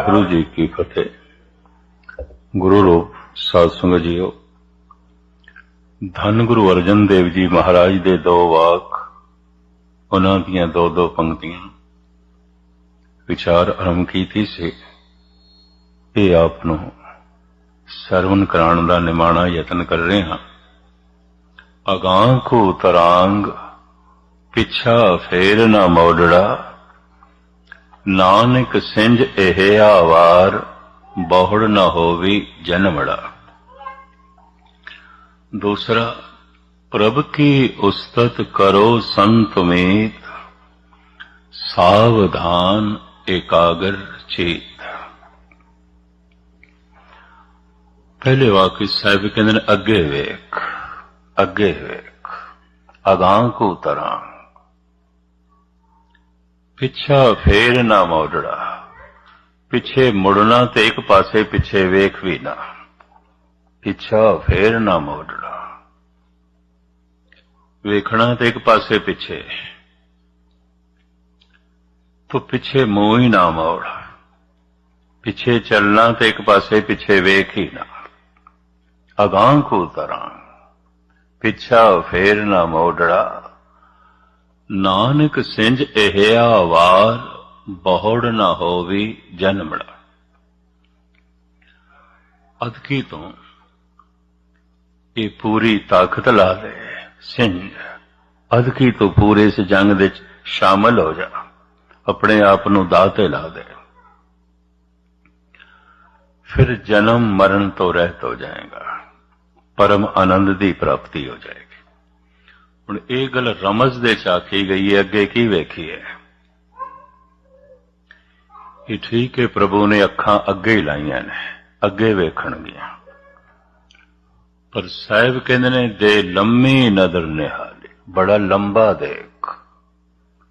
ਵਾਹਿਗੁਰੂ ਜੀ ਕੀ ਫਤਿਹ। ਗੁਰੂ ਰੂਪ ਸਾਧ ਸੰਗਤ ਜੀਓ, ਧੰਨ ਗੁਰੂ ਅਰਜਨ ਦੇਵ ਜੀ ਮਹਾਰਾਜ ਦੇ ਦੋ ਵਾਕ, ਉਹਨਾਂ ਦੀਆਂ ਦੋ ਦੋ ਪੰਕਤੀਆਂ। ਵਿਚਾਰ ਆਰੰਭ ਕੀਤੀ ਸੀ, ਇਹ ਆਪ ਨੂੰ ਸਰਵਨ ਕਰਾਉਣ ਦਾ ਨਿਮਾਣਾ ਯਤਨ ਕਰ ਰਹੇ ਹਾਂ। ਅਗਾਂ ਕੋ ਤਰਾਂਗ, ਪਿਛਾ ਫੇਰ ਨਾ ਮੋੜੜਾ ਨਾਨਕ ਸਿੰਜ ਇਹ ਆਵਾਰ, ਬਹੁੜ ਨਾ ਹੋਵੀ ਜਨਮੜਾ। ਦੂਸਰਾ, ਪ੍ਰਭ ਕੀ ਉਸਤਤ ਕਰੋ ਸੰਤ ਮੀਤ ਸਾਵਧਾਨ ਇਕਾਗਰ ਚੇਤ। ਪਹਿਲੇ ਵਾਕ ਸਾਹਿਬ ਕਹਿੰਦੇ ਨੇ, ਅੱਗੇ ਵੇਖ ਅੱਗੇ ਵੇਖ ਅਗਾਂ ਕੋ ਤਰਾਂ। ਪਿੱਛਾ ਫੇਰ ਨਾ ਮੋੜੜਾ ਪਿੱਛੇ ਮੁੜਨਾ ਤੇ ਇੱਕ ਪਾਸੇ ਪਿੱਛੇ ਵੇਖ ਵੀ ਨਾ। ਪਿੱਛਾ ਫੇਰ ਨਾ ਮੋੜੜਾ ਵੇਖਣਾ ਤੇ ਇੱਕ ਪਾਸੇ ਪਿੱਛੇ। ਤੂੰ ਪਿੱਛੇ ਮੂੰਹ ਹੀ ਨਾ ਮੋੜ। ਪਿੱਛੇ ਚੱਲਣਾ ਤੇ ਇੱਕ ਪਾਸੇ ਪਿੱਛੇ ਵੇਖ ਹੀ ਨਾ। ਅਗਾਂ ਕੋ ਤਰਾਂ। ਪਿੱਛਾ ਫੇਰ ਨਾ ਮੋੜੜਾ ਨਾਨਕ ਸਿੰਜ ਇਹ ਆਵਾਰ, ਬਹੁੜ ਨਾ ਹੋਵੇ ਜਨਮੜਾ। ਅਦਕੀ ਤੋਂ ਇਹ ਪੂਰੀ ਤਾਕਤ ਲਾ ਲੈ ਸਿੰਜ ਅਦਕੀ ਤੋਂ ਪੂਰੇ ਇਸ ਜੰਗ ਵਿੱਚ ਸ਼ਾਮਲ ਹੋ ਜਾ। ਆਪਣੇ ਆਪ ਨੂੰ ਦਾਅ ਤੇ ਲਾ ਦੇ। ਫਿਰ ਜਨਮ ਮਰਨ ਤੋਂ ਰਹਿਤ ਹੋ ਜਾਏਗਾ। ਪਰਮ ਆਨੰਦ ਦੀ ਪ੍ਰਾਪਤੀ ਹੋ ਜਾਏਗੀ। ਹੁਣ ਇਹ ਗੱਲ ਰਮਜ਼ ਦੇ ਚ ਆਖੀ ਗਈ ਹੈ, ਅੱਗੇ ਕੀ ਵੇਖੀਏ ਇਹ ਠੀਕ ਹੈ, ਪ੍ਰਭੂ ਨੇ ਅੱਖਾਂ ਅੱਗੇ ਹੀ ਲਾਈਆਂ ਨੇ, ਅੱਗੇ ਵੇਖਣਗੀਆਂ। ਪਰ ਸਾਹਿਬ ਕਹਿੰਦੇ ਨੇ, ਦੇ ਲੰਮੀ ਨਜ਼ਰ ਨਿਹਾਲੇ ਬੜਾ ਲੰਬਾ ਦੇਖ,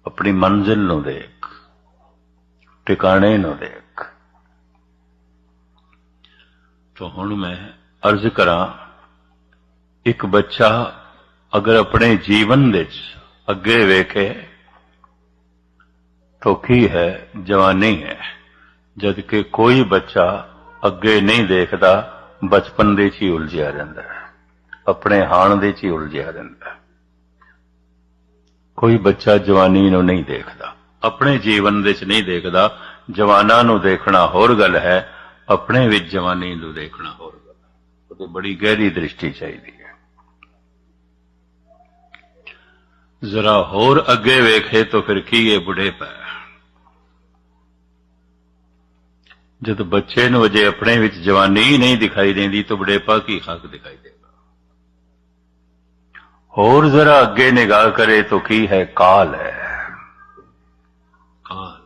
ਆਪਣੀ ਮੰਜ਼ਿਲ ਨੂੰ ਦੇਖ, ਟਿਕਾਣੇ ਨੂੰ ਦੇਖ। ਤਾਂ ਹੁਣ ਮੈਂ ਅਰਜ਼ ਕਰਾਂ, ਇੱਕ ਬੱਚਾ ਅਗਰ ਆਪਣੇ ਜੀਵਨ ਵਿੱਚ ਅੱਗੇ ਵੇਖੇ ਤਾਂ ਕੀ ਹੈ, ਜਵਾਨੀ ਹੈ ਜਦ ਕਿ ਕੋਈ ਬੱਚਾ ਅੱਗੇ ਨਹੀਂ ਦੇਖਦਾ, ਬਚਪਨ ਦੇ 'ਚ ਹੀ ਉਲਝਿਆ ਰਹਿੰਦਾ ਹੈ, ਆਪਣੇ ਹਾਣ ਦੇ 'ਚ ਹੀ ਉਲਝਿਆ ਰਹਿੰਦਾ ਕੋਈ ਬੱਚਾ ਜਵਾਨੀ ਨੂੰ ਨਹੀਂ ਦੇਖਦਾ, ਆਪਣੇ ਜੀਵਨ ਦੇ 'ਚ ਨਹੀਂ ਦੇਖਦਾ, ਜਵਾਨਾਂ ਨੂੰ ਦੇਖਣਾ ਹੋਰ ਗੱਲ ਹੈ, ਆਪਣੇ ਵਿੱਚ ਜਵਾਨੀ ਨੂੰ ਦੇਖਣਾ ਹੋਰ ਗੱਲ ਹੈ। ਉਹਦੇ ਬੜੀ ਗਹਿਰੀ ਦ੍ਰਿਸ਼ਟੀ ਚਾਹੀਦੀ ਹੈ ਜ਼ਰਾ ਹੋਰ ਅੱਗੇ ਵੇਖੇ ਤਾਂ ਫਿਰ ਕੀ ਇਹ ਬੁਢੇ ਪੈ ਜਦ ਬੱਚੇ ਨੂੰ ਅਜੇ ਆਪਣੇ ਵਿੱਚ ਜਵਾਨੀ ਨਹੀਂ ਦਿਖਾਈ ਦਿੰਦੀ ਤਾਂ ਬੁਢੇਪਾ ਕੀ ਹੱਕ ਦਿਖਾਈ ਦੇਗਾ? ਹੋਰ ਜ਼ਰਾ ਅੱਗੇ ਨਿਗਾਹ ਕਰੇ ਤਾਂ ਕੀ ਹੈ ਕਾਲ ਹੈ? ਕਾਲ।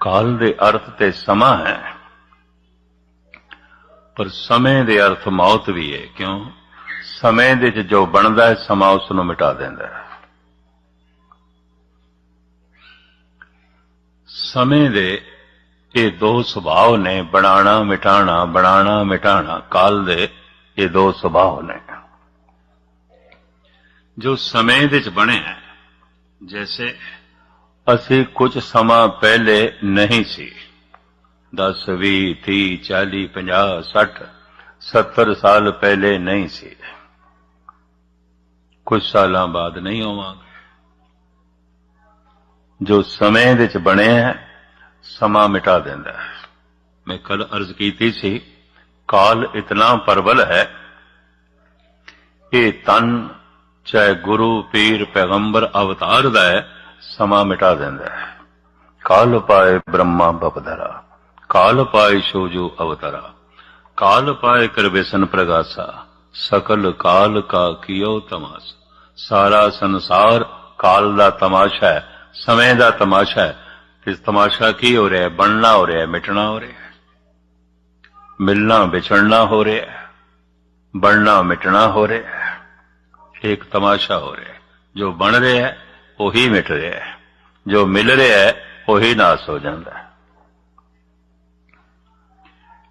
ਕਾਲ ਦੇ ਅਰਥ ਤੇ ਸਮਾਂ ਹੈ। ਪਰ ਸਮੇਂ ਦੇ ਅਰਥ ਮੌਤ ਵੀ ਹੈ, ਕਿਉਂ? ਸਮੇਂ ਦੇ ਵਿੱਚ ਜੋ ਬਣਦਾ ਹੈ, ਸਮਾਂ ਉਸ ਨੂੰ ਮਿਟਾ ਦਿੰਦਾ ਹੈ। ਸਮੇਂ ਦੇ ਇਹ ਦੋ ਸੁਭਾਅ ਨੇ ਬਣਾਣਾ ਮਿਟਾਣਾ ਬਣਾਣਾ ਮਿਟਾਣਾ ਕਾਲ ਦੇ ਇਹ ਦੋ ਸੁਭਾਅ ਨੇ। ਜੋ ਸਮੇਂ ਦੇ ਵਿੱਚ ਬਣਿਆ ਜੈਸੇ ਅਸੀਂ ਕੁਝ ਸਮਾਂ ਪਹਿਲੇ ਨਹੀਂ ਸੀ। 10 20 30 40 50 60 70 ਸਾਲ ਪਹਿਲੇ ਨਹੀਂ ਸੀ। ਕੁਝ ਸਾਲਾਂ ਬਾਅਦ ਨਹੀਂ ਹੋਵਾਂਗੇ ਜੋ ਸਮੇਂ ਵਿੱਚ ਬਣਿਆ ਹੈ, ਸਮਾਂ ਮਿਟਾ ਦਿੰਦਾ ਹੈ। ਮੈਂ ਕੱਲ ਅਰਜ਼ ਕੀਤੀ ਸੀ, ਕਾਲ ਇਤਨਾ ਪਰਬਲ ਹੈ, ਇਹ ਤਨ ਚਾਹੇ ਗੁਰੂ, ਪੀਰ, ਪੈਗੰਬਰ, ਅਵਤਾਰ ਦਾ ਹੈ, ਸਮਾਂ ਮਿਟਾ ਦਿੰਦਾ ਹੈ। ਕਾਲ ਪਾਏ ਬ੍ਰਹਮਾ ਬਪਧਰਾ ਕਾਲ ਪਾਏ ਸੋਜੋ ਅਵਤਰਾ, ਕਾਲ ਪਾਏ ਕਰ ਪ੍ਰਗਾਸਾ ਸਕਲ ਕਾਲ ਕਾ ਕੀਓ ਤਮਾਸ਼ਾ। ਸਾਰਾ ਸੰਸਾਰ ਕਾਲ ਦਾ ਤਮਾਸ਼ਾ ਹੈ, ਸਮੇਂ ਦਾ ਤਮਾਸ਼ਾ ਹੈ। ਇਸ ਤਮਾਸ਼ਾ ਕੀ ਹੋ ਰਿਹਾ ਹੈ? ਬਣਨਾ ਹੋ ਰਿਹਾ ਹੈ, ਮਿਟਣਾ ਹੋ ਰਿਹਾ ਹੈ। ਮਿਲਣਾ, ਵਿਛੜਨਾ ਹੋ ਰਿਹਾ ਹੈ। ਬਣਨਾ, ਮਿਟਣਾ ਹੋ ਰਿਹਾ ਹੈ। ਇੱਕ ਤਮਾਸ਼ਾ ਹੋ ਰਿਹਾ ਹੈ। ਜੋ ਬਣ ਰਿਹਾ ਹੈ, ਉਹੀ ਮਿਟ ਰਿਹਾ ਹੈ। ਜੋ ਮਿਲ ਰਿਹਾ ਹੈ, ਉਹੀ ਨਾਸ ਹੋ ਜਾਂਦਾ ਹੈ।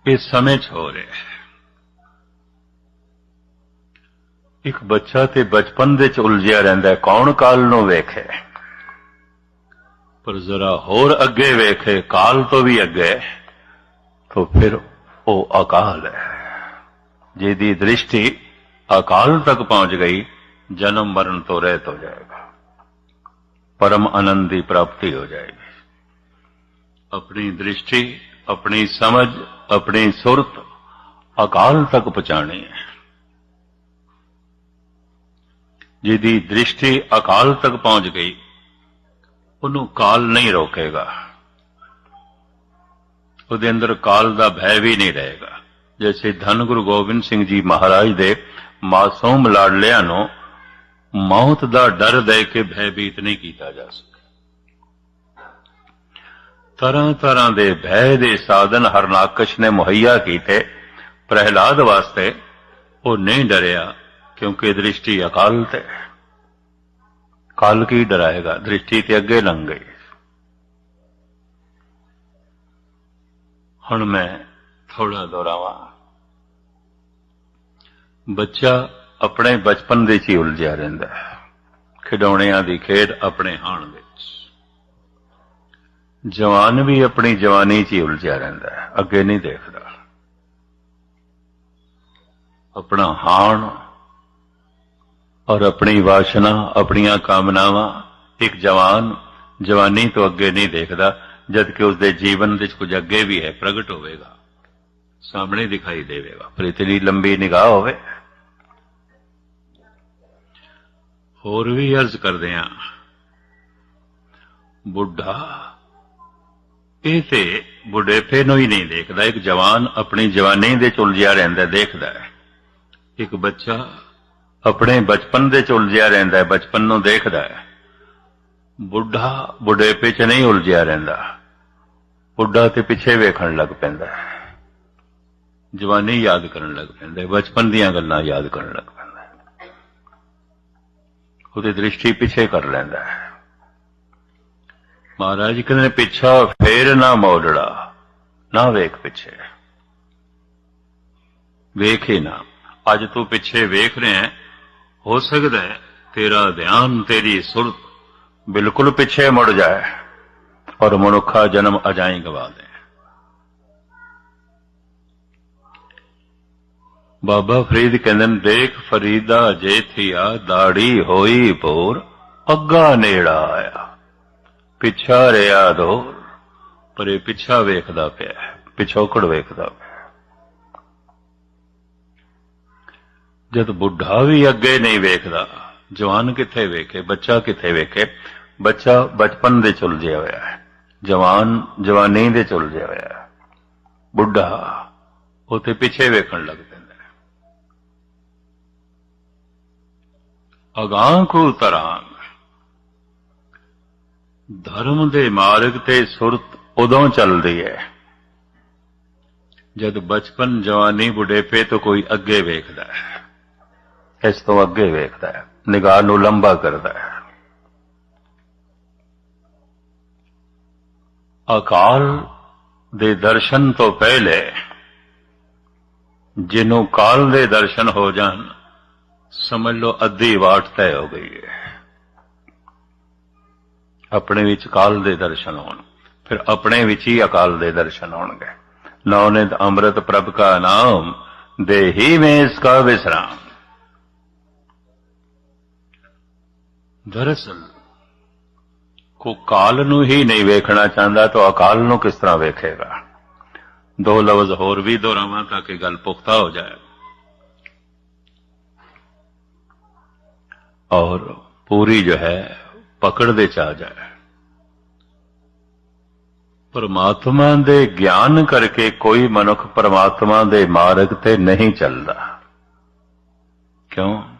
ਇਹ ਸਮੇਂ 'ਚ ਹੋ ਰਿਹਾ ਹੈ। ਇੱਕ ਬੱਚਾ ਤੇ ਬਚਪਨ ਦੇ ਚ ਉਲਝਿਆ ਰਹਿੰਦਾ ਕੌਣ ਕਾਲ ਨੂੰ ਵੇਖੇ? ਪਰ ਜ਼ਰਾ ਹੋਰ ਅੱਗੇ ਵੇਖੇ, ਕਾਲ ਤੋਂ ਵੀ ਅੱਗੇ, ਤਾਂ ਫਿਰ ਉਹ ਅਕਾਲ ਹੈ। ਜਿਹਦੀ ਦ੍ਰਿਸ਼ਟੀ ਅਕਾਲ ਤੱਕ ਪਹੁੰਚ ਗਈ, ਜਨਮ ਮਰਨ ਤੋਂ ਰਹਿਤ ਹੋ ਜਾਏਗਾ। ਪਰਮ ਆਨੰਦ ਦੀ ਪ੍ਰਾਪਤੀ ਹੋ ਜਾਏਗੀ। ਆਪਣੀ ਦ੍ਰਿਸ਼ਟੀ, ਆਪਣੀ ਸਮਝ, ਆਪਣੀ ਸੁਰਤ ਅਕਾਲ ਤੱਕ ਪਹੁੰਚਾਣੀ ਹੈ। ਜਿਹਦੀ ਦ੍ਰਿਸ਼ਟੀ ਅਕਾਲ ਤੱਕ ਪਹੁੰਚ ਗਈ, ਉਹਨੂੰ ਕਾਲ ਨਹੀਂ ਰੋਕੇਗਾ। ਉਹਦੇ ਅੰਦਰ ਕਾਲ ਦਾ ਭੈ ਵੀ ਨਹੀਂ ਰਹੇਗਾ। ਜੈਸੇ ਧੰਨ ਗੁਰੂ ਗੋਬਿੰਦ ਸਿੰਘ ਜੀ ਮਹਾਰਾਜ ਦੇ ਮਾਸੂਮ ਲਾਡਲਿਆਂ ਨੂੰ ਮੌਤ ਦਾ ਡਰ ਦੇ ਕੇ ਭੈਭੀਤ ਨਹੀਂ ਕੀਤਾ ਜਾ ਸਕਦਾ ਤਰ੍ਹਾਂ ਤਰ੍ਹਾਂ ਦੇ ਭੈ ਦੇ ਸਾਧਨ ਹਰਨਾਕਸ਼ ਨੇ ਮੁਹੱਈਆ ਕੀਤੇ, ਪ੍ਰਹਿਲਾਦ ਵਾਸਤੇ ਉਹ ਨਹੀਂ ਡਰਿਆ। ਕਿਉਂਕਿ ਦ੍ਰਿਸ਼ਟੀ ਅਕਾਲ ਤੇ ਹੈ। ਕਾਲ ਕੀ ਡਰਾਏਗਾ? ਦ੍ਰਿਸ਼ਟੀ ਤੇ ਅੱਗੇ ਲੰਘ ਗਈ। ਹੁਣ ਮੈਂ ਥੋੜਾ ਦੁਹਰਾਵਾਂ। ਬੱਚਾ ਆਪਣੇ ਬਚਪਨ ਦੇ 'ਚ ਹੀ ਉਲਝਿਆ ਰਹਿੰਦਾ ਹੈ। ਖਿਡੌਣਿਆਂ ਦੀ ਖੇਡ ਆਪਣੇ ਹਾਣ ਵਿੱਚ। ਜਵਾਨ ਵੀ ਆਪਣੀ ਜਵਾਨੀ 'ਚ ਹੀ ਉਲਝਿਆ ਰਹਿੰਦਾ ਹੈ। ਅੱਗੇ ਨਹੀਂ ਦੇਖਦਾ। ਆਪਣਾ ਹਾਣ ਔਰ ਆਪਣੀ ਵਾਸ਼ਨਾ, ਆਪਣੀਆਂ ਕਾਮਨਾਵਾਂ, ਇੱਕ ਜਵਾਨ, ਜਵਾਨੀ ਤੋਂ ਅੱਗੇ ਨਹੀਂ ਦੇਖਦਾ ਜਦ ਕਿ ਉਸ ਦੇ ਜੀਵਨ ਵਿੱਚ ਕੁਝ ਅੱਗੇ ਵੀ ਹੈ, ਪ੍ਰਗਟ ਹੋਵੇਗਾ। ਸਾਹਮਣੇ ਦਿਖਾਈ ਦੇਵੇਗਾ। ਪਰ ਇਤਨੀ ਲੰਬੀ ਨਿਗਾਹ ਹੋਵੇ। ਹੋਰ ਵੀ ਅਰਜ਼ ਕਰਦੇ ਆ ਬੁੱਢਾ, ਇਹ ਤੇ ਬੁਢੇਪੇ ਨੂੰ ਹੀ ਨਹੀਂ ਦੇਖਦਾ। ਇੱਕ ਜਵਾਨ ਆਪਣੀ ਜਵਾਨੀ ਦੇ ਚ ਉਲਝਿਆ ਰਹਿੰਦਾ ਦੇਖਦਾ ਹੈ। ਇੱਕ ਬੱਚਾ ਆਪਣੇ ਬਚਪਨ ਦੇ ਚ ਉਲਝਿਆ ਰਹਿੰਦਾ ਹੈ, ਬਚਪਨ ਨੂੰ ਦੇਖਦਾ ਹੈ। ਬੁੱਢਾ ਬੁਢੇਪੇ ਚ ਨਹੀਂ ਉਲਝਿਆ ਰਹਿੰਦਾ। ਬੁੱਢਾ ਤੇ ਪਿੱਛੇ ਵੇਖਣ ਲੱਗ ਪੈਂਦਾ ਹੈ। ਜਵਾਨੀ ਯਾਦ ਕਰਨ ਲੱਗ ਪੈਂਦਾ ਹੈ, ਬਚਪਨ ਦੀਆਂ ਗੱਲਾਂ ਯਾਦ ਕਰਨ ਲੱਗ ਪੈਂਦਾ ਹੈ। ਉਹਦੀ ਦ੍ਰਿਸ਼ਟੀ ਪਿੱਛੇ ਕਰ ਲੈਂਦਾ ਹੈ। ਮਹਾਰਾਜ ਕਹਿੰਦੇ, ਪਿੱਛਾ ਫੇਰ ਨਾ ਮੋੜੜਾ, ਨਾ ਵੇਖ ਪਿੱਛੇ। ਵੇਖੇ ਨਾ। ਅੱਜ ਤੂੰ ਪਿੱਛੇ ਵੇਖ ਰਿਹਾ ਹੈ ਹੋ ਸਕਦਾ ਹੈ ਤੇਰਾ ਧਿਆਨ ਤੇਰੀ ਸੁਰਤ ਬਿਲਕੁਲ ਪਿੱਛੇ ਮੁੜ ਜਾਏ ਔਰ ਮਨੁੱਖਾ ਜਨਮ ਅਜਾਈ ਗਵਾ ਦੇ। ਬਾਬਾ ਫਰੀਦ ਕਹਿੰਦੇ ਨੇ, ਦੇਖ ਫਰੀਦਾ ਜੇ ਥੀਆ, ਦਾੜੀ ਹੋਈ ਪੂਰ ਅੱਗਾ ਨੇੜਾ ਆਇਆ। ਪਿੱਛਾ ਰਿਆ ਦੋ ਪਰ ਇਹ ਪਿੱਛਾ ਵੇਖਦਾ ਪਿਆ ਪਿਛੋਕੜ ਵੇਖਦਾ ਪਿਆ ਜਦ ਬੁੱਢਾ ਵੀ ਅੱਗੇ ਨਹੀਂ ਵੇਖਦਾ, ਜਵਾਨ ਕਿੱਥੇ ਵੇਖੇ, ਬੱਚਾ ਕਿੱਥੇ ਵੇਖੇ? ਬੱਚਾ ਬਚਪਨ ਦੇ ਚੁਲਝਿਆ ਹੋਇਆ ਹੈ, ਜਵਾਨ ਜਵਾਨੀ ਦੇ ਚੁਲਝਿਆ ਹੋਇਆ ਹੈ। ਬੁੱਢਾ ਉਹ ਤੇ ਪਿੱਛੇ ਵੇਖਣ ਲੱਗ ਪੈਂਦਾ ਹੈ। ਅਗਾਂ ਕੋ ਤਰਾਂਗ। ਧਰਮ ਦੇ ਮਾਰਗ ਤੇ ਸੁਰਤ ਉਦੋਂ ਚੱਲਦੀ ਹੈ, ਜਦ ਬਚਪਨ ਜਵਾਨੀ ਬੁਢੇਪੇ ਤੋਂ ਕੋਈ ਅੱਗੇ ਵੇਖਦਾ ਹੈ। ਇਸ ਤੋਂ ਅੱਗੇ ਵੇਖਦਾ ਹੈ। ਨਿਗਾਹ ਨੂੰ ਲੰਬਾ ਕਰਦਾ ਹੈ। ਅਕਾਲ ਦੇ ਦਰਸ਼ਨ ਤੋਂ ਪਹਿਲੇ ਜਿਹਨੂੰ ਕਾਲ ਦੇ ਦਰਸ਼ਨ ਹੋ ਜਾਣ, ਸਮਝ ਲਓ ਅੱਧੀ ਵਾਟ ਤੈਅ ਹੋ ਗਈ ਹੈ। ਆਪਣੇ ਵਿੱਚ ਕਾਲ ਦੇ ਦਰਸ਼ਨ ਹੋਣ, ਫਿਰ ਆਪਣੇ ਵਿੱਚ ਹੀ ਅਕਾਲ ਦੇ ਦਰਸ਼ਨ ਹੋਣਗੇ। ਨੌਨਿਤ ਅੰਮ੍ਰਿਤ ਪ੍ਰਭ ਕਾ ਨਾਮ, ਦੇਹੀ ਮੈਂ ਇਸ ਕਾ ਵਿਸਰਾਮ। ਦਰਅਸਲ, ਕੋ ਕਾਲ ਨੂੰ ਹੀ ਨਹੀਂ ਵੇਖਣਾ ਚਾਹੁੰਦਾ ਤਾਂ ਅਕਾਲ ਨੂੰ ਕਿਸ ਤਰ੍ਹਾਂ ਵੇਖੇਗਾ? ਦੋ ਲਫ਼ਜ਼ ਹੋਰ ਵੀ ਦੁਹਰਾਵਾਂ ਤਾਂ ਕਿ ਗੱਲ ਪੁਖਤਾ ਹੋ ਜਾਏ। ਔਰ ਪੂਰੀ ਜੋ ਹੈ, ਪਕੜ ਦੇ ਚ ਆ ਜਾਏ। ਪਰਮਾਤਮਾ ਦੇ ਗਿਆਨ ਕਰਕੇ ਕੋਈ ਮਨੁੱਖ ਪਰਮਾਤਮਾ ਦੇ ਮਾਰਗ ਤੇ ਨਹੀਂ ਚੱਲਦਾ। ਕਿਉਂ?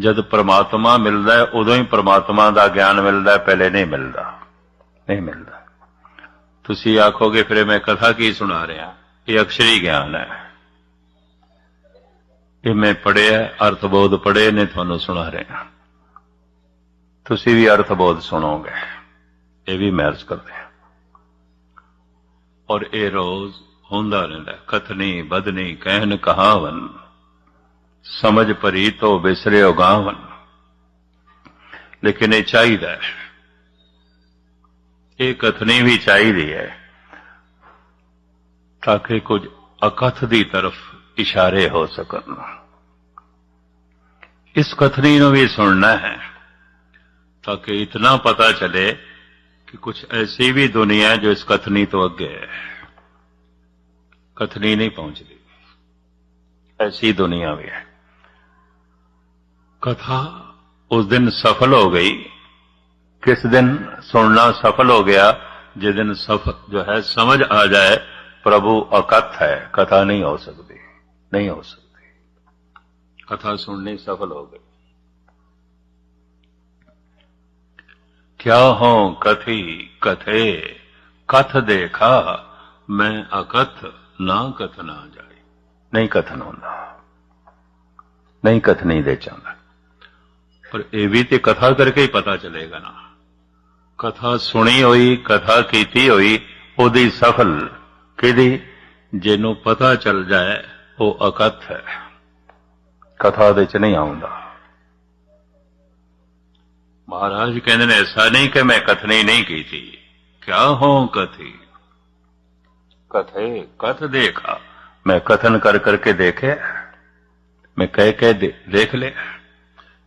ਜਦ ਪ੍ਰਮਾਤਮਾ ਮਿਲਦਾ ਹੈ, ਉਦੋਂ ਹੀ ਪ੍ਰਮਾਤਮਾ ਦਾ ਗਿਆਨ ਮਿਲਦਾ ਹੈ, ਪਹਿਲੇ ਨਹੀਂ ਮਿਲਦਾ। ਨਹੀਂ ਮਿਲਦਾ। ਤੁਸੀਂ ਆਖੋਗੇ, ਫਿਰ ਮੈਂ ਕਥਾ ਕੀ ਸੁਣਾ ਰਿਹਾ? ਇਹ ਅਕਸ਼ਰੀ ਗਿਆਨ ਹੈ। ਇਹ ਮੈਂ ਪੜਿਆ ਅਰਥਬੋਧ ਪੜੇ ਨੇ ਤੁਹਾਨੂੰ ਸੁਣਾ ਰਿਹਾ। ਤੁਸੀਂ ਵੀ ਅਰਥਬੋਧ ਸੁਣੋਗੇ। ਇਹ ਵੀ ਮੈਰਜ ਕਰਦੇ ਆ ਔਰ ਇਹ ਰੋਜ਼ ਹੁੰਦਾ ਰਹਿੰਦਾ ਕਥਨੀ, ਬਦਨੀ, ਕਹਿਣ ਕਹਾਵਨ। ਸਮਝ ਪਰੀ ਤੋ ਬਿਸਰਿਓ ਗਾਵਨ ਲੇਕਿਨ ਇਹ ਚਾਹੀਦਾ ਹੈ ਇਹ ਕਥਨੀ ਵੀ ਚਾਹੀਦੀ ਹੈ ਤਾਂ ਕਿ ਕੁਝ ਅਕਥ ਦੀ ਤਰਫ ਇਸ਼ਾਰੇ ਹੋ ਸਕਣ ਇਸ ਕਥਨੀ ਨੂੰ ਵੀ ਸੁਣਨਾ ਹੈ ਤਾਂ ਕਿ ਇਤਨਾ ਪਤਾ ਚਲੇ ਕਿ ਕੁਝ ਐਸੀ ਵੀ ਦੁਨੀਆ ਹੈ ਜੋ ਇਸ ਕਥਨੀ ਤੋਂ ਅੱਗੇ ਹੈ ਕਥਨੀ ਨਹੀਂ ਪਹੁੰਚਦੀ ਐਸੀ ਦੁਨੀਆ ਵੀ ਹੈ ਕਥਾ ਉਸ ਦਿਨ ਸਫਲ ਹੋ ਗਈ ਕਿਸ ਦਿਨ ਸੁਣਨਾ ਸਫਲ ਹੋ ਗਿਆ ਜਿਸ ਦਿਨ ਸਫ ਜੋ ਹੈ ਸਮਝ ਆ ਜਾਏ ਪ੍ਰਭੂ ਅਕਥ ਹੈ ਕਥਾ ਨਹੀਂ ਹੋ ਸਕਦੀ ਨਹੀਂ ਹੋ ਸਕਦੀ ਕਥਾ ਸੁਣਨੀ ਸਫਲ ਹੋ ਗਈ ਕਿਆ ਹੋ ਕਥੀ ਕਥੇ ਕਥ ਦੇਖਾ ਮੈਂ ਅਕਥ ਨਾ ਕਥ ਨਾ ਜਾਏ ਨਹੀਂ ਕਥਨ ਹੁੰਦਾ। ਨਹੀਂ ਕਥਨੀ ਦੇ ਚਾਹੁੰਦਾ ਪਰ ਇਹ ਵੀ ਤੇ ਕਥਾ ਕਰਕੇ ਹੀ ਪਤਾ ਚੱਲੇਗਾ ਨਾ। ਕਥਾ ਸੁਣੀ ਹੋਈ ਕਥਾ ਕੀਤੀ ਹੋਈ ਉਹਦੀ ਸਫਲ ਕਿਹਦੀ? ਜਿਹਨੂੰ ਪਤਾ ਚੱਲ ਜਾਏ ਉਹ ਅਕਥ ਹੈ। ਕਥਾ ਦੇ ਚ ਨਹੀਂ ਆਉਂਦਾ। ਮਹਾਰਾਜ ਕਹਿੰਦੇ ਨੇ ਐਸਾ ਨਹੀਂ ਕਿ ਮੈਂ ਕਥਨੀ ਨਹੀਂ ਕੀਤੀ। ਕਿਆ ਹੋ ਕਥੀ? ਕਥੇ ਕਥ ਦੇਖਾ। ਮੈਂ ਕਥਨ ਕਰ ਕਰਕੇ ਦੇਖਿਆ ਮੈਂ ਕਹਿ ਕਹਿ ਦੇ- ਦੇਖ ਲਿਆ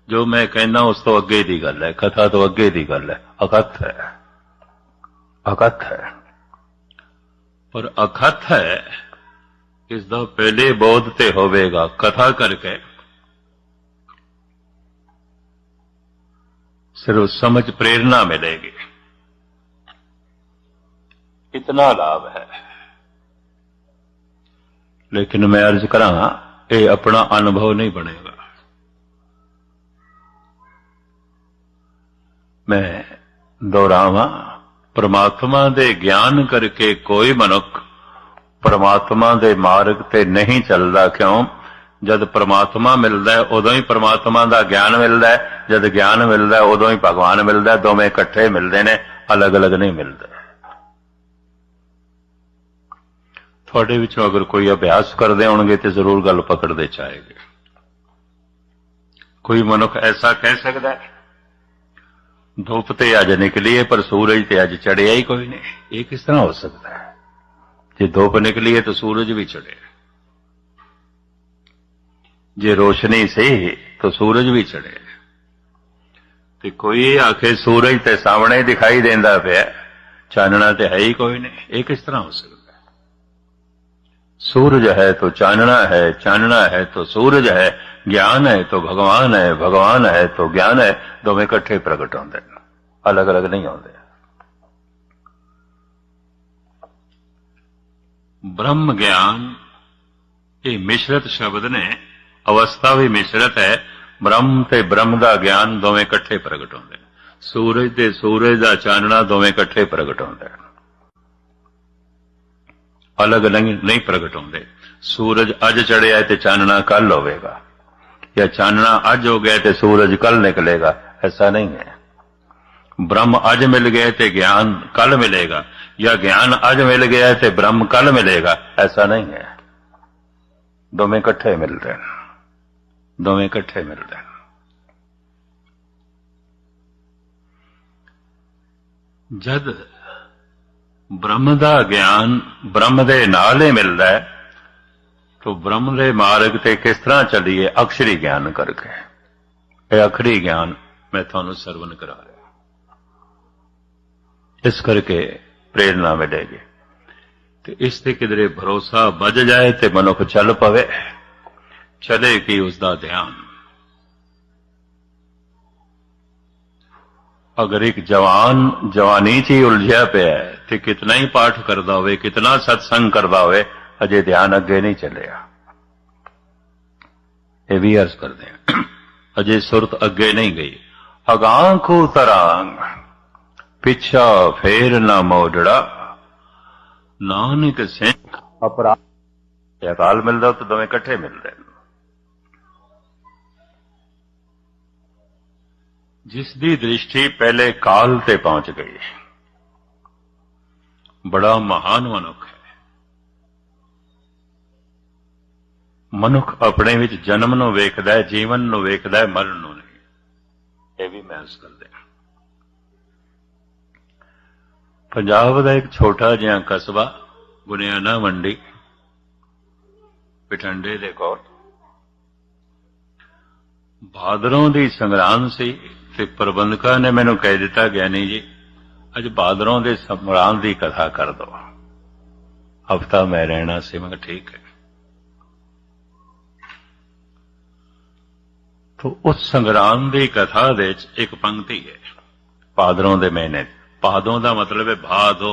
ਜੋ ਮੈਂ ਕਹਿੰਦਾ ਉਸ ਤੋਂ ਅੱਗੇ ਦੀ ਗੱਲ ਹੈ ਕਥਾ ਤੋਂ ਅੱਗੇ ਦੀ ਗੱਲ ਹੈ ਅਕਥ ਹੈ ਅਕਥ ਹੈ ਪਰ ਅਕਥ ਹੈ ਇਸ ਦਾ ਪਹਿਲੇ ਬੋਧ ਤੇ ਹੋਵੇਗਾ ਕਥਾ ਕਰਕੇ ਸਿਰਫ ਸਮਝ ਪ੍ਰੇਰਣਾ ਮਿਲੇਗੀ ਇਤਨਾ ਲਾਭ ਹੈ ਲੇਕਿਨ ਮੈਂ ਅਰਜ਼ ਕਰਾਂ ਇਹ ਆਪਣਾ ਅਨੁਭਵ ਨਹੀਂ ਬਣੇਗਾ। ਮੈਂ ਦੁਹਰਾਵਾਂ, ਪ੍ਰਮਾਤਮਾ ਦੇ ਗਿਆਨ ਕਰਕੇ ਕੋਈ ਮਨੁੱਖ ਪ੍ਰਮਾਤਮਾ ਦੇ ਮਾਰਗ ਤੇ ਨਹੀਂ ਚੱਲਦਾ। ਕਿਉਂ? ਜਦ ਪ੍ਰਮਾਤਮਾ ਮਿਲਦਾ ਹੈ, ਉਦੋਂ ਹੀ ਪ੍ਰਮਾਤਮਾ ਦਾ ਗਿਆਨ ਮਿਲਦਾ ਹੈ। ਜਦ ਗਿਆਨ ਮਿਲਦਾ ਹੈ, ਉਦੋਂ ਹੀ ਭਗਵਾਨ ਮਿਲਦਾ ਹੈ। ਦੋਵੇਂ ਇਕੱਠੇ ਮਿਲਦੇ ਨੇ, ਅਲੱਗ-ਅਲੱਗ ਨਹੀਂ ਮਿਲਦੇ। ਤੁਹਾਡੇ ਵਿੱਚੋਂ ਅਗਰ ਕੋਈ ਅਭਿਆਸ ਕਰਦੇ ਹੋਣਗੇ ਤੇ ਜ਼ਰੂਰ ਗੱਲ ਪਕੜਦੇ ਚਾਹੇਗੇ। ਕੋਈ ਮਨੁੱਖ ਐਸਾ ਕਹਿ ਸਕਦਾ ਹੈ, ਧੁੱਪ ਤੇ ਅੱਜ ਨਿਕਲੀ ਹੈ, ਪਰ ਸੂਰਜ ਤੇ ਅੱਜ ਚੜਿਆ ਹੀ ਕੋਈ ਨਹੀਂ। ਇਹ ਕਿਸ ਤਰ੍ਹਾਂ ਹੋ ਸਕਦਾ ਹੈ? ਜੇ ਧੁੱਪ ਨਿਕਲੀ ਹੈ ਤਾਂ ਸੂਰਜ ਵੀ ਚੜਿਆ ਜੇ ਰੋਸ਼ਨੀ ਸੀ ਤਾਂ ਸੂਰਜ ਵੀ ਚੜਿਆ ਤੇ ਕੋਈ ਇਹ ਆਖੇ ਸੂਰਜ ਤੇ ਸਾਹਮਣੇ ਦਿਖਾਈ ਦਿੰਦਾ ਪਿਆ, ਚਾਨਣਾ ਤੇ ਹੈ ਹੀ ਕੋਈ ਨਹੀਂ। ਇਹ ਕਿਸ ਤਰ੍ਹਾਂ ਹੋ ਸਕਦਾ सूरज है तो चानना है चानना है तो सूरज है ज्ञान है तो भगवान है भगवान है तो ज्ञान है ਦੋਵੇਂ ਇਕੱਠੇ ਪ੍ਰਗਟ ਹੁੰਦੇ ਨੇ ਅਲੱਗ-ਅਲੱਗ ਨਹੀਂ ਹੁੰਦੇ ਬ੍ਰਹਮ ਗਿਆਨ ਇਹ ਮਿਸ਼ਰਤ ਸ਼ਬਦ ਨੇ ਅਵਸਥਾ ਵੀ ਮਿਸ਼ਰਤ ਹੈ ਬ੍ਰਹਮ ਤੇ ਬ੍ਰਹਮ ਦਾ ਗਿਆਨ ਦੋਵੇਂ ਇਕੱਠੇ ਪ੍ਰਗਟ ਹੁੰਦੇ ਨੇ ਸੂਰਜ ਤੇ ਸੂਰਜ ਦਾ ਚਾਨਣਾ ਦੋਵੇਂ ਇਕੱਠੇ ਪ੍ਰਗਟ ਹੁੰਦੇ ਨੇ ਅਲੱਗ ਨਹੀਂ ਨਹੀਂ ਪ੍ਰਗਟ ਹੁੰਦੇ ਸੂਰਜ ਅੱਜ ਚੜਿਆ ਹੈ ਤੇ ਚਾਨਣਾ ਕੱਲ ਹੋਵੇਗਾ ਜਾਂ ਚਾਨਣਾ ਅੱਜ ਹੋ ਗਿਆ ਤੇ ਸੂਰਜ ਕੱਲ ਨਿਕਲੇਗਾ ਐਸਾ ਨਹੀਂ ਹੈ ਬ੍ਰਹਮ ਅੱਜ ਮਿਲ ਗਿਆ ਤੇ ਗਿਆਨ ਕੱਲ ਮਿਲੇਗਾ ਜਾਂ ਗਿਆਨ ਅੱਜ ਮਿਲ ਗਿਆ ਤੇ ਬ੍ਰਹਮ ਕੱਲ ਮਿਲੇਗਾ ਐਸਾ ਨਹੀਂ ਹੈ ਦੋਵੇਂ ਇਕੱਠੇ ਮਿਲਦੇ ਨੇ ਦੋਵੇਂ ਇਕੱਠੇ ਮਿਲਦੇ ਨੇ ਜਦ ਬ੍ਰਹਮ ਦਾ ਗਿਆਨ ਬ੍ਰਹਮ ਦੇ ਨਾਲ ਹੀ ਮਿਲਦਾ ਹੈ। ਤਾਂ ਬ੍ਰਹਮ ਦੇ ਮਾਰਗ ਤੇ ਕਿਸ ਤਰ੍ਹਾਂ ਚੱਲੀਏ? ਅਕਸ਼ਰੀ ਗਿਆਨ ਕਰਕੇ। ਇਹ ਅਖਰੀ ਗਿਆਨ ਮੈਂ ਤੁਹਾਨੂੰ ਸਰਵਨ ਕਰਾ ਰਿਹਾ। ਇਸ ਕਰਕੇ ਪ੍ਰੇਰਣਾ ਮਿਲੇਗੀ। ਤੇ ਇਸ ਤੇ ਕਿਧਰੇ ਭਰੋਸਾ ਵੱਜ ਜਾਏ ਤੇ ਮਨੁੱਖ ਚੱਲ ਪਵੇ। ਚਲੇ ਕੀ ਉਸ ਦਾ ਧਿਆਨ? ਅਗਰ ਇੱਕ ਜਵਾਨ, ਜਵਾਨੀ 'ਚ ਹੀ ਉਲਝਿਆ ਪਿਆ ਹੈ ਤੇ ਕਿਤਨਾ ਹੀ ਪਾਠ ਕਰਦਾ ਹੋਵੇ, ਕਿਤਨਾ ਸਤਸੰਗ ਕਰਦਾ ਹੋਵੇ, ਅਜੇ ਧਿਆਨ ਅੱਗੇ ਨਹੀਂ ਚੱਲਿਆ। ਇਹ ਵੀ ਅਰਜ਼ ਕਰਦੇ ਹਾਂ। ਅਜੇ ਸੁਰਤ ਅੱਗੇ ਨਹੀਂ ਗਈ। ਅਗਾਂ ਕੋ ਤਰਾਂਗ, ਪਿੱਛਾ ਫੇਰ ਨਾ ਮੋੜੜਾ। ਨਾਨਕ ਸਿੰਘ ਅਪਰਾਧ ਇਹ ਅਕਾਲ ਮਿਲਦਾ ਤਾਂ ਦੋਵੇਂ ਇਕੱਠੇ ਮਿਲਦੇ ਨੇ। ਜਿਸ ਦੀ ਦ੍ਰਿਸ਼ਟੀ ਪਹਿਲੇ ਕਾਲ ਤੇ ਪਹੁੰਚ ਗਈ। ਬੜਾ ਮਹਾਨ ਮਨੁੱਖ ਹੈ। ਮਨੁੱਖ ਆਪਣੇ ਵਿੱਚ ਜਨਮ ਨੂੰ ਵੇਖਦਾ ਹੈ, ਜੀਵਨ ਨੂੰ ਵੇਖਦਾ ਹੈ, ਮਰਨ ਨੂੰ ਨਹੀਂ। ਇਹ ਵੀ ਮੈਂ ਇਸ ਕਰਦੇ ਹਾਂ। ਪੰਜਾਬ ਦਾ ਇੱਕ ਛੋਟਾ ਜਿਹਾ ਕਸਬਾ ਗੁਨਿਆਣਾ ਮੰਡੀ ਪਟੰਡੇ ਦੇ ਕੋਲ। ਬਾਦਰੋਂ ਦੀ ਸੰਗਰਾਮ ਸੀ ਤੇ ਪ੍ਰਬੰਧਕਾਂ ਨੇ ਮੈਨੂੰ ਕਹਿ ਦਿੱਤਾ, ਗਿਆਨੀ ਜੀ ਅੱਜ ਬਾਦਲੋਂ ਦੇ ਸੰਗਰਾਮ ਦੀ ਕਥਾ ਕਰ ਦੋ। ਹਫਤਾ ਮੈਂ ਰਹਿਣਾ ਸੀ, ਮੈਂ ਕਿਹਾ ਠੀਕ ਹੈ। ਤੋ ਉਸ ਸੰਗਰਾਮ ਦੀ ਕਥਾ ਦੇ ਵਿੱਚ ਇੱਕ ਪੰਕਤੀ ਹੈ ਪਾਦਰੋਂ ਦੇ ਮਹੀਨੇ ਪਾਦੋਂ ਦਾ ਮਤਲਬ ਹੈ ਭਾਦੋ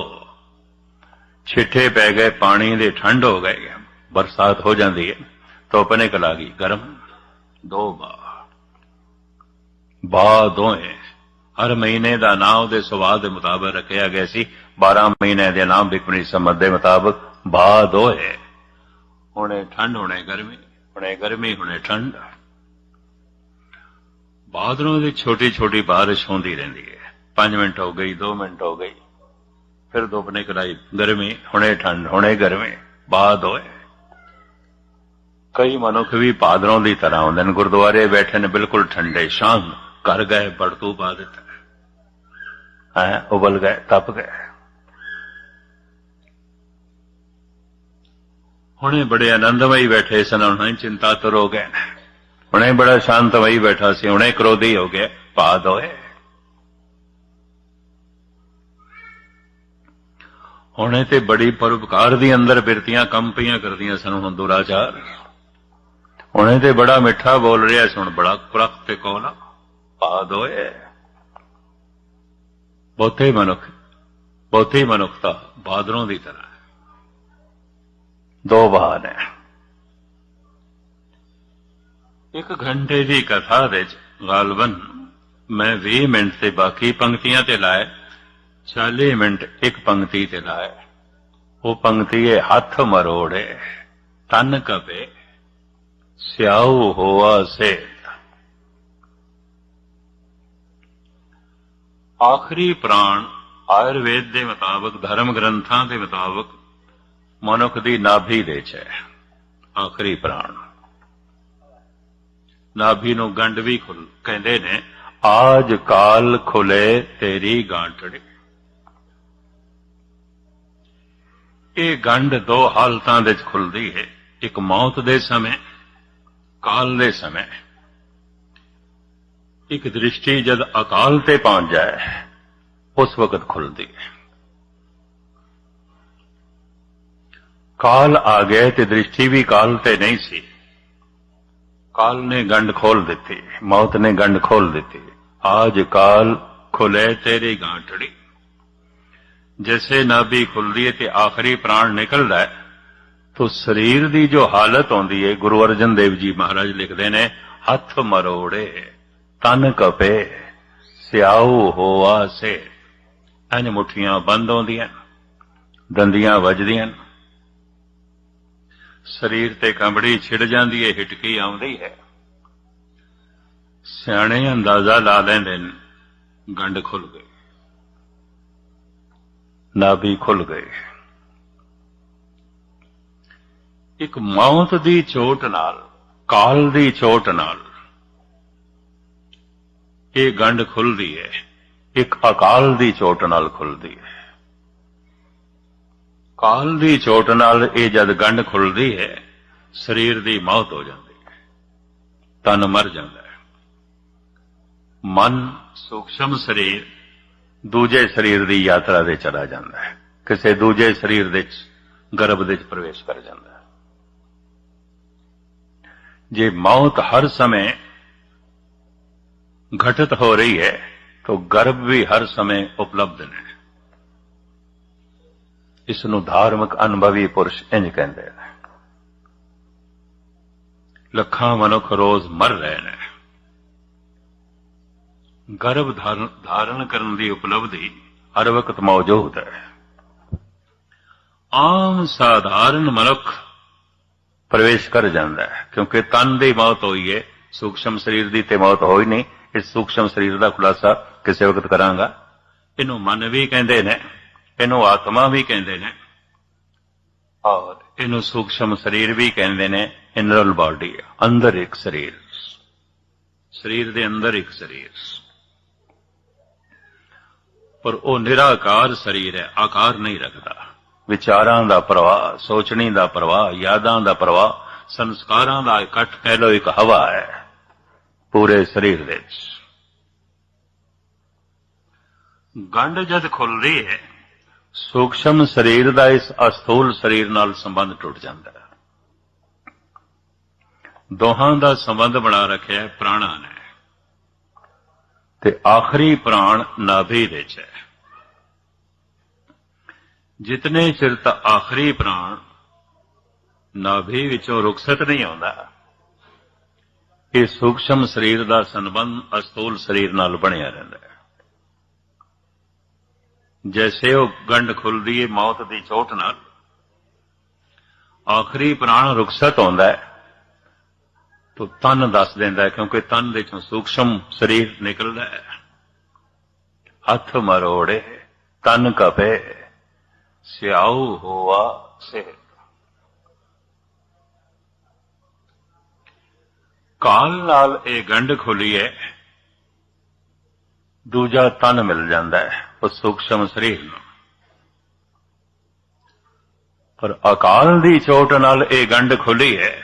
ਛਿੱਠੇ ਪੈ ਗਏ, ਪਾਣੀ ਦੇ ਠੰਡ ਹੋ ਗਏ ਬਰਸਾਤ ਹੋ ਜਾਂਦੀ ਹੈ, ਧੁੱਪ ਨਿਕਲ ਆ ਗਈ, ਗਰਮ। ਦੋ ਬਾ ਬਾ ਦੋਏ ਹਰ ਮਹੀਨੇ ਦਾ ਨਾਮ ਉਹਦੇ ਸਵਾਦ ਦੇ ਮੁਤਾਬਕ ਰੱਖਿਆ ਗਿਆ ਸੀ। 12 ਮਹੀਨੇ ਦੇ ਨਾਮ ਬਿਕਮਣੀ ਸਮਝ ਦੇ ਮੁਤਾਬਕ ਬਾਦ ਦੋਏ ਹੁਣੇ ਠੰਡ, ਹੁਣੇ ਗਰਮੀ ਹੁਣੇ ਗਰਮੀ, ਹੁਣੇ ਠੰਡ। ਬਾਦਲੋਂ ਦੀ ਛੋਟੀ ਛੋਟੀ ਬਾਰਿਸ਼ ਹੁੰਦੀ ਰਹਿੰਦੀ ਹੈ। 5 ਮਿੰਟ ਹੋ ਗਈ 2 ਮਿੰਟ ਹੋ ਗਈ। ਫਿਰ ਧੁੱਪ ਨਿਕਲ ਆਈ ਗਰਮੀ, ਹੁਣੇ ਠੰਡ, ਹੁਣੇ ਗਰਮੀ ਬਾਦ ਹੋਏ ਕਈ ਮਨੁੱਖ ਵੀ ਪਾਦਰੋਂ ਦੀ ਤਰ੍ਹਾਂ ਹੁੰਦੇ ਨੇ। ਗੁਰਦੁਆਰੇ ਬੈਠੇ ਨੇ, ਬਿਲਕੁਲ ਠੰਡੇ ਸ਼ਾਂਤ ਘਰ ਗਏ ਬੜਤੂ ਪਾ ਦਿੱਤਾ। ਹੈ, ਉਬਲ ਗਏ, ਤਪ ਗਏ। ਹੁਣੇ ਬੜੇ ਆਨੰਦਮਈ ਬੈਠੇ ਸਨ, ਹੁਣੇ ਚਿੰਤਾ ਤੁਰ ਹੋ ਗਏ ਹੁਣੇ ਬੜਾ ਸ਼ਾਂਤਮਈ ਬੈਠਾ ਸੀ, ਹੁਣੇ ਕ੍ਰੋਧੀ ਹੋ ਗਿਆ ਬਾਦ ਹੋਏ। ਹੁਣੇ ਤੇ ਬੜੀ ਪਰਉਪਕਾਰ ਦੀ ਅੰਦਰ ਬਿਰਤੀਆਂ ਕੰਮ ਪਈਆਂ ਕਰਦੀਆਂ ਸਨ ਹੁਣ ਦੁਰਾਚਾਰ। ਹੁਣੇ ਤੇ ਬੜਾ ਮਿੱਠਾ ਬੋਲ ਰਿਹਾ ਸੀ, ਹੁਣ ਬੜਾ ਕੁਰਖ ਤੇ ਕੋਲਾ ਬਾਦ ਹੋਏ। ਬਹੁਤੇ ਮਨੁੱਖ, ਬਹੁਤੀ ਮਨੁੱਖਤਾ ਬਾਦਲੋਂ ਦੀ ਤਰ੍ਹਾਂ ਹੈ। ਦੋ ਬਾਦ ਹੈ। ਇੱਕ ਘੰਟੇ ਦੀ ਕਥਾ ਵਿੱਚ ਗਾਲਬਨ ਮੈਂ 20 ਮਿੰਟ ਤੇ ਬਾਕੀ ਪੰਕਤੀਆਂ ਤੇ ਲਾਏ 40 ਮਿੰਟ ਇੱਕ ਪੰਕਤੀ ਤੇ ਲਾਏ। ਉਹ ਪੰਕਤੀ ਹੈ ਹੱਥ ਮਰੋੜੇ, ਤਨ ਕਪੇ, ਸਿਆਉ ਹੋਆ ਸੇ ਆਖਰੀ ਪ੍ਰਾਣ ਆਯੁਰਵੇਦ ਦੇ ਮੁਤਾਬਕ, ਧਰਮ ਗ੍ਰੰਥਾਂ ਦੇ ਮੁਤਾਬਕ ਮਨੁੱਖ ਦੀ ਨਾਭੀ ਦੇ ਚ ਹੈ। ਆਖਰੀ ਪ੍ਰਾਣ। ਨਾਭੀ ਨੂੰ ਗੰਢ ਵੀ ਖੁੱਲ, ਕਹਿੰਦੇ ਨੇ, ਆਜ ਕਾਲ ਖੁਲੇ ਤੇਰੀ ਗਾਂਟੜੀ ਇਹ ਗੰਢ ਦੋ ਹਾਲਤਾਂ ਵਿੱਚ ਖੁੱਲਦੀ ਹੈ। ਇੱਕ ਮੌਤ ਦੇ ਸਮੇਂ, ਕਾਲ ਦੇ ਸਮੇਂ। ਇੱਕ ਦ੍ਰਿਸ਼ਟੀ ਜਦ ਅਕਾਲ ਤੇ ਪਹੁੰਚ ਜਾਏ, ਉਸ ਵਕਤ ਖੁੱਲਦੀ ਹੈ। ਕਾਲ ਆ ਗਏ ਤੇ ਦ੍ਰਿਸ਼ਟੀ ਵੀ ਕਾਲ ਤੇ ਨਹੀਂ ਸੀ। ਕਾਲ ਨੇ ਗੰਢ ਖੋਲ ਦਿੱਤੀ, ਮੌਤ ਨੇ ਗੰਢ ਖੋਲ ਦਿੱਤੀ। ਆਜ ਕਾਲ ਖੁਲੇ ਤੇਰੀ ਗਾਂਠੜੀ। ਜੈਸੇ ਨਾਭੀ ਖੁੱਲਦੀ ਹੈ ਤੇ ਆਖਰੀ ਪ੍ਰਾਣ ਨਿਕਲਦਾ ਹੈ ਤੋ ਸਰੀਰ ਦੀ ਜੋ ਹਾਲਤ ਆਉਂਦੀ ਹੈ ਗੁਰੂ ਅਰਜਨ ਦੇਵ ਜੀ ਮਹਾਰਾਜ ਲਿਖਦੇ ਨੇ, ਹੱਥ ਮਰੋੜੇ। ਤਨ ਕਪੇ, ਸਿਆਉ ਹੋਆ ਸੇ। ਅਨ ਮੁਠੀਆਂ ਬੰਦ ਆਉਂਦੀਆਂ, ਦੰਦੀਆਂ ਵੱਜਦੀਆਂ। ਸਰੀਰ ਤੇ ਕੰਬੜੀ ਛਿੜ ਜਾਂਦੀ ਹੈ ਹਿਟਕੀ ਆਉਂਦੀ ਹੈ। ਸਿਆਣੇ ਅੰਦਾਜ਼ਾ ਲਾ ਲੈਂਦੇ ਨੇ, ਗੰਢ ਖੁੱਲ ਗਈ ਨਾਭੀ ਖੁੱਲ ਗਏ। ਇੱਕ ਮੌਤ ਦੀ ਚੋਟ ਨਾਲ, ਕਾਲ ਦੀ ਚੋਟ ਨਾਲ ਇਹ ਗੰਢ ਖੁੱਲਦੀ ਹੈ ਇੱਕ ਅਕਾਲ ਦੀ ਚੋਟ ਨਾਲ ਖੁੱਲਦੀ ਹੈ ਕਾਲ ਦੀ ਚੋਟ ਨਾਲ ਇਹ ਜਦ ਗੰਢ ਖੁੱਲਦੀ ਹੈ ਸਰੀਰ ਦੀ ਮੌਤ ਹੋ ਜਾਂਦੀ ਹੈ ਤਨ ਮਰ ਜਾਂਦਾ ਹੈ ਮਨ ਸੂਖਸ਼ਮ ਸਰੀਰ ਦੂਜੇ ਸਰੀਰ ਦੀ ਯਾਤਰਾ ਦੇ ਚਲਾ ਜਾਂਦਾ ਹੈ ਕਿਸੇ ਦੂਜੇ ਸਰੀਰ ਦੇ ਵਿੱਚ ਗਰਭ ਦੇ ਵਿੱਚ ਪ੍ਰਵੇਸ਼ ਕਰ ਜਾਂਦਾ ਹੈ ਜੇ ਮੌਤ ਹਰ ਸਮੇਂ ਘਟਤ ਹੋ ਰਹੀ ਹੈ, ਤਾਂ ਗਰਭ ਵੀ ਹਰ ਸਮੇਂ ਉਪਲਬਧ ਨੇ। ਇਸ ਨੂੰ ਧਾਰਮਿਕ ਅਨੁਭਵੀ ਪੁਰਸ਼ ਇੰਜ ਕਹਿੰਦੇ ਨੇ। ਲੱਖਾਂ ਮਨੁੱਖ ਰੋਜ਼ ਮਰ ਰਹੇ ਨੇ। ਗਰਭ ਧਾਰਨ ਧਾਰਨ ਕਰਨ ਦੀ ਉਪਲਬਧੀ ਹਰ ਵਕਤ ਮੌਜੂਦ ਹੈ। ਆਮ ਸਾਧਾਰਨ ਮਨੁੱਖ ਪ੍ਰਵੇਸ਼ ਕਰ ਜਾਂਦਾ ਹੈ, ਕਿਉਂਕਿ ਤਨ ਦੀ ਮੌਤ ਹੋਈ ਹੈ ਸੂਖਸ਼ਮ ਸਰੀਰ ਦੀ ਤੇ ਮੌਤ ਹੋਈ ਨਹੀਂ ਇਸ ਸੂਖਸ਼ਮ ਸਰੀਰ ਦਾ ਖੁਲਾਸਾ ਕਿਸੇ ਵਕਤ ਕਰਾਂਗਾ। ਇਹਨੂੰ ਮਨ ਵੀ ਕਹਿੰਦੇ ਨੇ, ਇਹਨੂੰ ਆਤਮਾ ਵੀ ਕਹਿੰਦੇ ਨੇ। ਔਰ ਇਹਨੂੰ ਸੂਖਸ਼ਮ ਸਰੀਰ ਵੀ ਕਹਿੰਦੇ ਨੇ, ਇਨਰਲ ਬਾਡੀ, ਅੰਦਰ ਇੱਕ ਸਰੀਰ। ਸਰੀਰ ਦੇ ਅੰਦਰ ਇੱਕ ਸਰੀਰ। ਪਰ ਉਹ ਨਿਰਾਕਾਰ ਸਰੀਰ ਹੈ, ਆਕਾਰ ਨਹੀਂ ਰੱਖਦਾ। ਵਿਚਾਰਾਂ ਦਾ ਪ੍ਰਵਾਹ, ਸੋਚਣੀ ਦਾ ਪ੍ਰਵਾਹ, ਯਾਦਾਂ ਦਾ ਪ੍ਰਵਾਹ, ਸੰਸਕਾਰਾਂ ਦਾ ਇਕੱਠ ਕਹਿ ਲੋ ਇੱਕ ਹਵਾ ਹੈ। ਪੂਰੇ ਸਰੀਰ ਵਿੱਚ। ਗੰਢ ਜਦ ਖੁੱਲਦੀ ਹੈ ਸੂਖਸ਼ਮ ਸਰੀਰ ਦਾ ਇਸ ਅਸਥੂਲ ਸਰੀਰ ਨਾਲ ਸੰਬੰਧ ਟੁੱਟ ਜਾਂਦਾ ਹੈ। ਦੋਹਾਂ ਦਾ ਸੰਬੰਧ ਬਣਾ ਰੱਖਿਆ ਹੈ ਪ੍ਰਾਣਾ ਨੇ। ਤੇ ਆਖਰੀ ਪ੍ਰਾਣ ਨਾਭੀ ਵਿੱਚ ਹੈ। ਜਿਤਨੇ ਚਿਰ ਤੱਕ ਆਖਰੀ ਪ੍ਰਾਣ ਨਾਭੀ ਵਿੱਚੋਂ ਰੁਖਸਤ ਨਹੀਂ ਆਉਂਦਾ ਇਹ ਸੂਖਸ਼ਮ ਸਰੀਰ ਦਾ ਸੰਬੰਧ ਅਸਥੂਲ ਸਰੀਰ ਨਾਲ ਬਣਿਆ ਰਹਿੰਦਾ ਹੈ। ਜੈਸੇ ਉਹ ਗੰਢ ਖੁੱਲਦੀ ਹੈ ਮੌਤ ਦੀ ਚੋਟ ਨਾਲ, ਆਖਰੀ ਪ੍ਰਾਣ ਰੁਖਸਤ ਆਉਂਦਾ ਹੈ, ਤੋ ਤਨ ਦੱਸ ਦਿੰਦਾ ਹੈ, ਕਿਉਂਕਿ ਤਨ ਦੇ ਚੋਂ ਸੂਖਸ਼ਮ ਸਰੀਰ ਨਿਕਲਦਾ ਹੈ। ਹੱਥ ਮਰੋੜੇ, ਤਨ ਕਪੇ, ਸਿਆਉ ਹੋਆ ਸੇ ਕਾਲ ਨਾਲ ਇਹ ਗੰਢ ਖੁੱਲੀ ਹੈ ਦੂਜਾ ਤਨ ਮਿਲ ਜਾਂਦਾ ਹੈ, ਉਹ ਸੂਖਸ਼ਮ ਸਰੀਰ ਨੂੰ। ਪਰ ਅਕਾਲ ਦੀ ਚੋਟ ਨਾਲ ਇਹ ਗੰਢ ਖੁੱਲੀ ਹੈ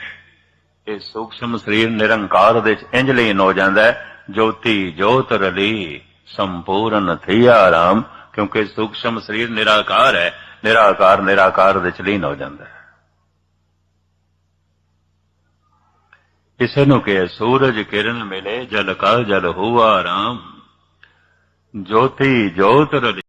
ਇਹ ਸੂਖਸ਼ਮ ਸਰੀਰ ਨਿਰੰਕਾਰ ਦੇ ਚ ਇੰਜ ਲੀਨ ਹੋ ਜਾਂਦਾ ਹੈ, ਜੋਤੀ ਜੋਤ ਰਲੀ, ਸੰਪੂਰਨ ਥਿਆ ਆਰਾਮ ਕਿਉਂਕਿ ਸੂਖਸ਼ਮ ਸਰੀਰ ਨਿਰਾਕਾਰ ਹੈ, ਨਿਰਾਕਾਰ ਨਿਰਾਕਾਰ ਦੇ ਚ ਲੀਨ ਹੋ ਜਾਂਦਾ ਹੈ। ਇਸੇ ਨੂੰ ਕਿ ਸੂਰਜ ਕਿਰਨ ਮਿਲੇ ਜਲ ਕਾ ਜਲ ਹੁਆ ਰਾਮ। ਜੋਤੀ ਜੋਤ ਰਲੀ